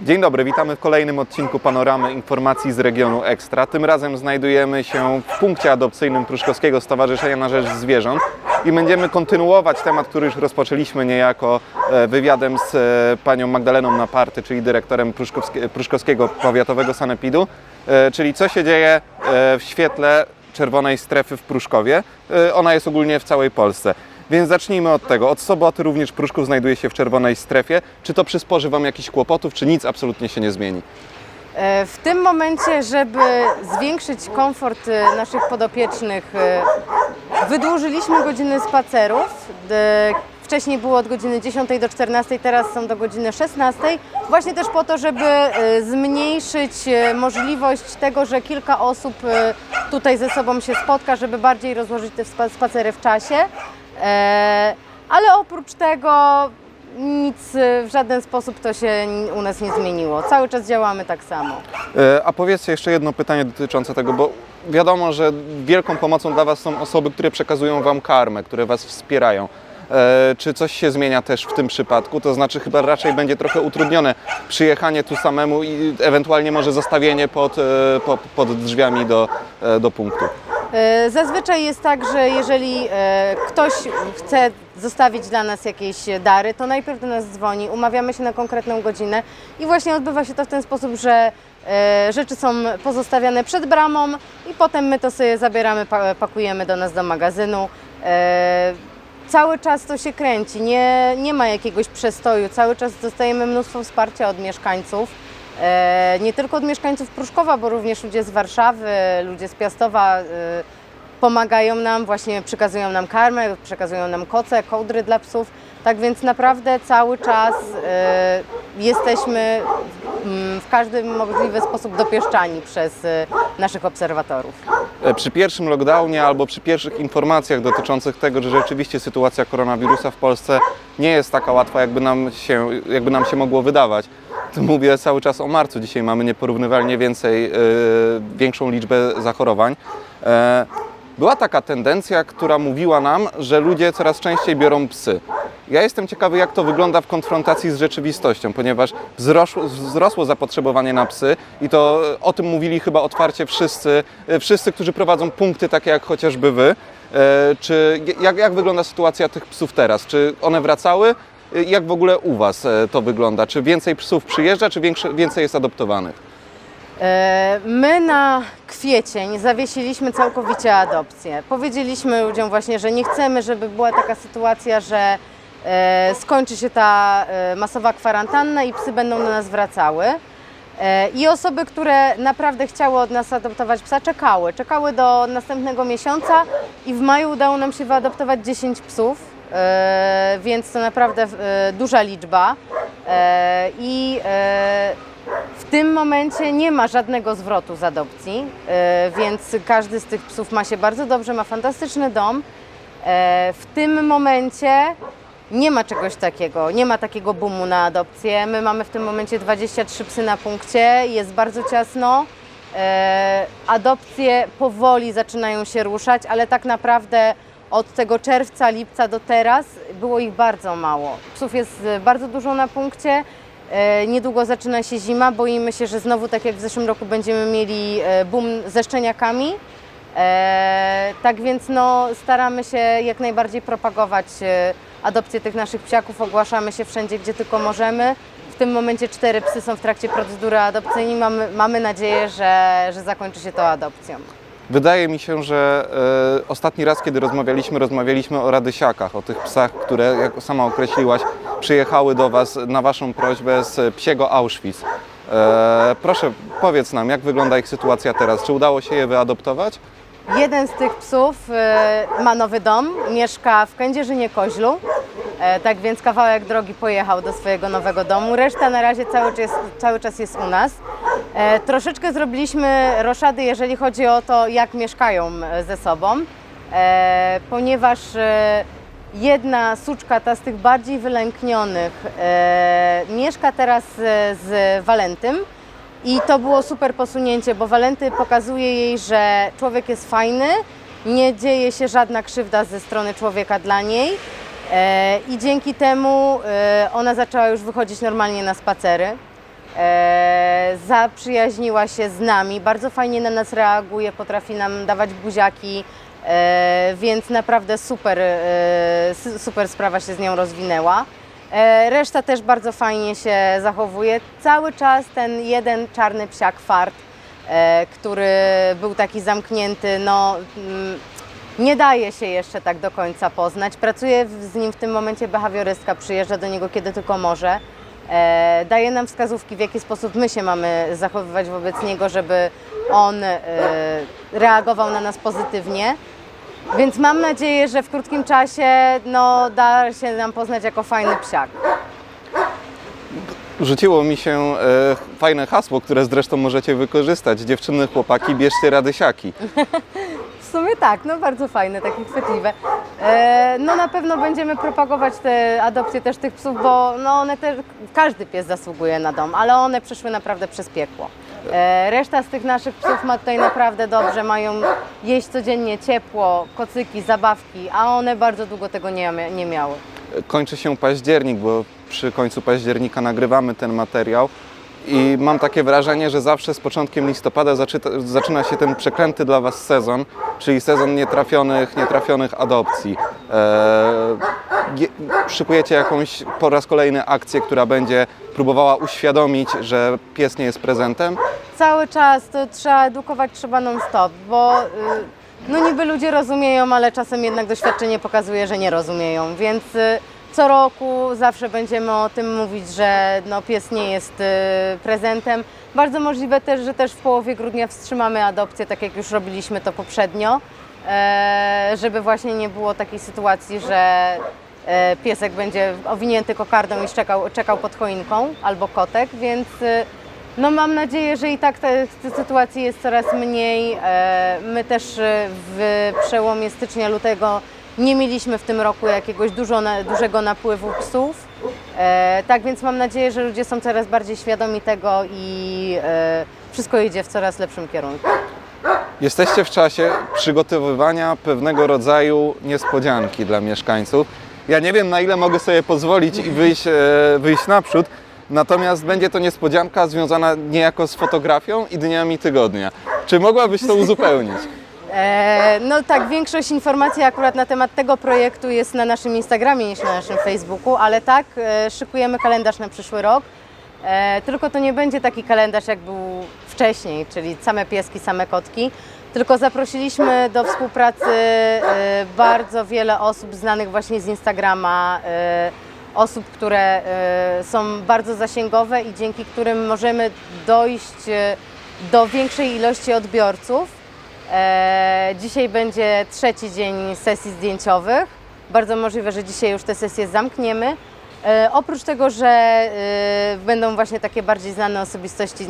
Dzień dobry, witamy w kolejnym odcinku Panoramy Informacji z regionu Ekstra. Tym razem znajdujemy się w punkcie adopcyjnym Pruszkowskiego Stowarzyszenia na Rzecz Zwierząt i będziemy kontynuować temat, który już rozpoczęliśmy niejako e, wywiadem z e, panią Magdaleną Naparty, czyli dyrektorem Pruszkowskie, Pruszkowskiego Powiatowego Sanepidu, e, czyli co się dzieje w świetle czerwonej strefy w Pruszkowie. Ona jest ogólnie w całej Polsce. Więc zacznijmy od tego. Od soboty również Pruszków znajduje się w czerwonej strefie. Czy to przysporzy Wam jakichś kłopotów, czy nic absolutnie się nie zmieni? E, W tym momencie, żeby zwiększyć komfort e, naszych podopiecznych, e, wydłużyliśmy godziny spacerów. Wcześniej było od godziny 10 do 14, teraz są do godziny 16. Właśnie też po to, żeby zmniejszyć możliwość tego, że kilka osób tutaj ze sobą się spotka, żeby bardziej rozłożyć te spa- spacery w czasie. E, Ale oprócz tego nic w żaden sposób to się u nas nie zmieniło. Cały czas działamy tak samo. E, A powiedzcie jeszcze jedno pytanie dotyczące tego, bo wiadomo, że wielką pomocą dla Was są osoby, które przekazują Wam karmę, które Was wspierają. E, Czy coś się zmienia też w tym przypadku? To znaczy, chyba raczej będzie trochę utrudnione przyjechanie tu samemu i ewentualnie może zostawienie pod, po, pod drzwiami do, do punktu. E, Zazwyczaj jest tak, że jeżeli e, ktoś chce zostawić dla nas jakieś dary, to najpierw do nas dzwoni, umawiamy się na konkretną godzinę i właśnie odbywa się to w ten sposób, że e, rzeczy są pozostawiane przed bramą i potem my to sobie zabieramy, pa- pakujemy do nas do magazynu. Cały czas to się kręci, nie, nie ma jakiegoś przestoju, cały czas dostajemy mnóstwo wsparcia od mieszkańców. E, nie tylko od mieszkańców Pruszkowa, bo również ludzie z Warszawy, ludzie z Piastowa e, pomagają nam, właśnie przekazują nam karmę, przekazują nam koce, kołdry dla psów. Tak więc naprawdę cały czas e, jesteśmy mm, w każdy możliwy sposób dopieszczani przez naszych obserwatorów. Przy pierwszym lockdownie albo przy pierwszych informacjach dotyczących tego, że rzeczywiście sytuacja koronawirusa w Polsce nie jest taka łatwa, jakby nam się, jakby nam się mogło wydawać. Mówię cały czas o marcu. Dzisiaj mamy nieporównywalnie więcej, e, większą liczbę zachorowań. E, była taka tendencja, która mówiła nam, że ludzie coraz częściej biorą psy. Ja jestem ciekawy, jak to wygląda w konfrontacji z rzeczywistością, ponieważ wzrosło, wzrosło zapotrzebowanie na psy i to e, o tym mówili chyba otwarcie wszyscy, wszyscy, którzy prowadzą punkty takie jak chociażby wy. Czy jak, jak wygląda sytuacja tych psów teraz? Czy one wracały? Jak w ogóle u Was e, to wygląda? Czy więcej psów przyjeżdża, czy większe, więcej jest adoptowanych? E, My na kwiecień zawiesiliśmy całkowicie adopcję. Powiedzieliśmy ludziom właśnie, że nie chcemy, żeby była taka sytuacja, że e, skończy się ta masowa kwarantanna i psy będą do nas wracały. I osoby, które naprawdę chciały od nas adoptować psa, czekały. Czekały do następnego miesiąca i w maju udało nam się wyadoptować 10 psów, więc to naprawdę e, duża liczba. E, I e, w tym momencie nie ma żadnego zwrotu z adopcji, e, więc każdy z tych psów ma się bardzo dobrze, ma fantastyczny dom. E, W tym momencie nie ma czegoś takiego, nie ma takiego boomu na adopcję. My mamy w tym momencie 23 psy na punkcie, jest bardzo ciasno. E, Adopcje powoli zaczynają się ruszać, ale tak naprawdę od tego czerwca, lipca do teraz było ich bardzo mało. Psów jest e, bardzo dużo na punkcie. E, Niedługo zaczyna się zima. Boimy się, że znowu, tak jak w zeszłym roku, będziemy mieli e, boom ze szczeniakami. Tak więc no, staramy się jak najbardziej propagować adopcję tych naszych psiaków. Ogłaszamy się wszędzie, gdzie tylko możemy. W tym momencie cztery psy są w trakcie procedury adopcyjnej. Mamy, mamy nadzieję, że, że zakończy się to adopcją. Wydaje mi się, że e, ostatni raz, kiedy rozmawialiśmy, rozmawialiśmy o radysiakach, o tych psach, które, jak sama określiłaś, przyjechały do Was na Waszą prośbę z psiego Auschwitz. E, proszę, powiedz nam, jak wygląda ich sytuacja teraz? Czy udało się je wyadoptować? Jeden z tych psów e, ma nowy dom, mieszka w Kędzierzynie-Koźlu, e, tak więc kawałek drogi pojechał do swojego nowego domu. Reszta na razie cały czas, cały czas jest u nas. E, Troszeczkę zrobiliśmy roszady, jeżeli chodzi o to, jak mieszkają e, ze sobą, e, ponieważ jedna suczka, ta z tych bardziej wylęknionych, mieszka teraz z Walentym. I to było super posunięcie, bo Walenty pokazuje jej, że człowiek jest fajny, nie dzieje się żadna krzywda ze strony człowieka dla niej. I dzięki temu ona zaczęła już wychodzić normalnie na spacery. E, zaprzyjaźniła się z nami, bardzo fajnie na nas reaguje, potrafi nam dawać buziaki, e, więc naprawdę super, e, super sprawa się z nią rozwinęła. E, Reszta też bardzo fajnie się zachowuje. Cały czas ten jeden czarny psiak fart, e, który był taki zamknięty, no mm, nie daje się jeszcze tak do końca poznać. Pracuje z nim w tym momencie behawiorystka, przyjeżdża do niego kiedy tylko może. E, daje nam wskazówki, w jaki sposób my się mamy zachowywać wobec niego, żeby on e, reagował na nas pozytywnie. Więc mam nadzieję, że w krótkim czasie no, da się nam poznać jako fajny psiak. Rzuciło mi się e, fajne hasło, które zresztą możecie wykorzystać. Dziewczyny, chłopaki, bierzcie radysiaki. Sumie tak, no bardzo fajne, takie chwytliwe. E, no na pewno będziemy propagować te adopcje też tych psów, bo no one też, każdy pies zasługuje na dom, ale one przeszły naprawdę przez piekło. E, reszta z tych naszych psów ma tutaj naprawdę dobrze, mają jeść codziennie ciepło, kocyki, zabawki, a one bardzo długo tego nie, nie miały. kończy się październik, bo przy końcu października nagrywamy ten materiał. I mam takie wrażenie, że zawsze z początkiem listopada zaczyna się ten przeklęty dla Was sezon, czyli sezon nietrafionych, nietrafionych adopcji. Eee, je- szykujecie jakąś po raz kolejny akcję, która będzie próbowała uświadomić, że pies nie jest prezentem. Cały czas to trzeba edukować trzeba non-stop, bo y, no niby ludzie rozumieją, ale czasem jednak doświadczenie pokazuje, że nie rozumieją, więc y, co roku zawsze będziemy o tym mówić, że no, pies nie jest y, prezentem. Bardzo możliwe też, że też w połowie grudnia wstrzymamy adopcję, tak jak już robiliśmy to poprzednio, e, żeby właśnie nie było takiej sytuacji, że e, piesek będzie owinięty kokardą i czekał, czekał pod choinką albo kotek, więc y, no mam nadzieję, że i tak tych sytuacji jest coraz mniej. E, My też e, w przełomie stycznia, lutego nie mieliśmy w tym roku jakiegoś dużo, dużego napływu psów. E, Tak więc mam nadzieję, że ludzie są coraz bardziej świadomi tego i e, wszystko idzie w coraz lepszym kierunku. Jesteście w czasie przygotowywania pewnego rodzaju niespodzianki dla mieszkańców. Ja nie wiem, na ile mogę sobie pozwolić i wyjść, e, wyjść naprzód, natomiast będzie to niespodzianka związana niejako z fotografią i dniami tygodnia. Czy mogłabyś to uzupełnić? E, No tak, większość informacji akurat na temat tego projektu jest na naszym Instagramie niż na naszym Facebooku, ale tak, e, szykujemy kalendarz na przyszły rok. E, Tylko to nie będzie taki kalendarz jak był wcześniej, czyli same pieski, same kotki. Tylko zaprosiliśmy do współpracy bardzo wiele osób znanych właśnie z Instagrama, osób, które są bardzo zasięgowe i dzięki którym możemy dojść do większej ilości odbiorców. E, dzisiaj będzie trzeci dzień sesji zdjęciowych. Bardzo możliwe, że dzisiaj już te sesje zamkniemy. E, oprócz tego, że e, będą właśnie takie bardziej znane osobistości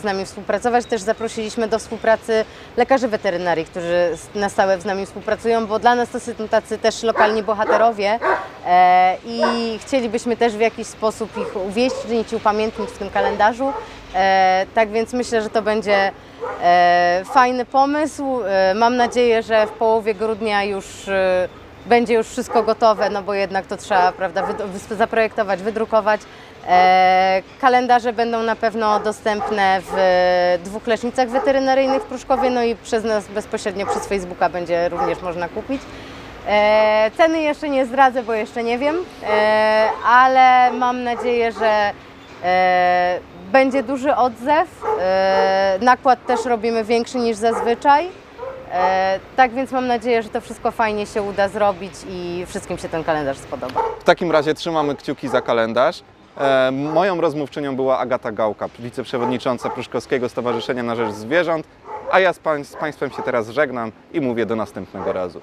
z nami współpracować, też zaprosiliśmy do współpracy lekarzy weterynarii, którzy na stałe z nami współpracują, bo dla nas to są tacy też lokalni bohaterowie i chcielibyśmy też w jakiś sposób ich uwieścić, upamiętnić w tym kalendarzu. Tak więc myślę, że to będzie fajny pomysł. E, mam nadzieję, że w połowie grudnia już e, będzie już wszystko gotowe, no bo jednak to trzeba prawda, zaprojektować, wydrukować. E, kalendarze będą na pewno dostępne w dwóch lecznicach weterynaryjnych w Pruszkowie, no i przez nas bezpośrednio przez Facebooka będzie również można kupić. E, ceny jeszcze nie zdradzę, bo jeszcze nie wiem, e, ale mam nadzieję, że e, będzie duży odzew. E, nakład też robimy większy niż zazwyczaj. E, tak więc mam nadzieję, że to wszystko fajnie się uda zrobić i wszystkim się ten kalendarz spodoba. W takim razie trzymamy kciuki za kalendarz. E, moją rozmówczynią była Agata Gałka, wiceprzewodnicząca Pruszkowskiego Stowarzyszenia na Rzecz Zwierząt, a ja z, pań, z Państwem się teraz żegnam i mówię do następnego razu.